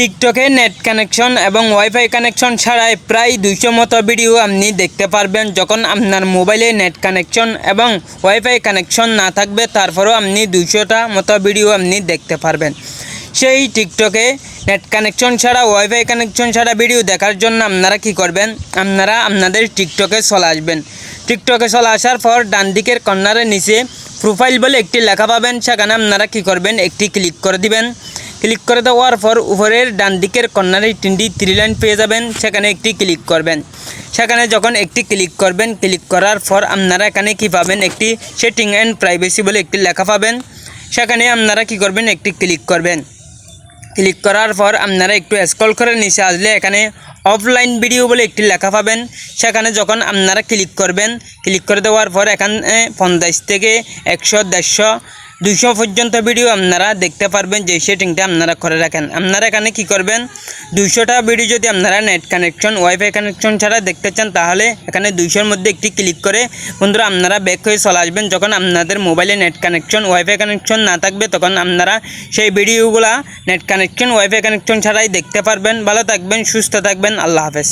টিকটকে net connection এবং wifi connection ছাড়াই প্রায় দুইশো মতো ভিডিও আপনি দেখতে পারবেন। যখন আপনার মোবাইলে নেট কানেকশন এবং ওয়াইফাই কানেকশন না থাকবে, তারপরেও আপনি দুইশোটা মতো ভিডিও আপনি দেখতে পারবেন। সেই টিকটকে নেট কানেকশন ছাড়া, ওয়াইফাই কানেকশন ছাড়া ভিডিও দেখার জন্য আপনারা কি করবেন? আপনারা আপনাদের টিকটকে চলে আসবেন। টিকটকে চলে আসার পর ডান দিকের কর্নারের নিচে প্রোফাইল বলে একটি লেখা পাবেন। সেখানে আপনারা কি করবেন? একটি ক্লিক করে দিবেন। ক্লিক করে দেওয়ার পর উপরের ডান দিকের কর্নারে তিনটি থ্রি লাইন পেয়ে যাবেন, সেখানে একটি ক্লিক করবেন। সেখানে যখন একটি ক্লিক করবেন, ক্লিক করার পর আপনারা এখানে কি পাবেন? একটি সেটিং অ্যান্ড প্রাইভেসি বলে একটি লেখা পাবেন। সেখানে আপনারা কি করবেন? একটি ক্লিক করবেন। ক্লিক করার পর আপনারা একটু স্ক্রল করে নিচে আসলে এখানে অফলাইন ভিডিও বলে একটি লেখা পাবেন। সেখানে যখন আপনারা ক্লিক করবেন, ক্লিক করে দেওয়ার পর এখানে পঞ্চাশ থেকে একশো, দেড়শো দুইশো পর্যন্ত ভিডিও আপনারা দেখতে পারবেন যে সেটিংটা আপনারা করে রাখেন। আপনারা এখানে কি করবেন? দুইশোটা ভিডিও যদি আপনারা নেট কানেকশন ওয়াইফাই কানেকশন ছাড়া দেখতে চান, তাহলে এখানে দুইশোর মধ্যে একটি ক্লিক করে বন্ধুরা আপনারা ব্যাক হয়ে চলে আসবেন। যখন আপনাদের মোবাইলে নেট কানেকশন ওয়াইফাই কানেকশন না থাকবে, তখন আপনারা সেই ভিডিওগুলা নেট কানেকশন ওয়াইফাই কানেকশন ছাড়াই দেখতে পারবেন। ভালো থাকবেন, সুস্থ থাকবেন। আল্লাহ হাফেজ।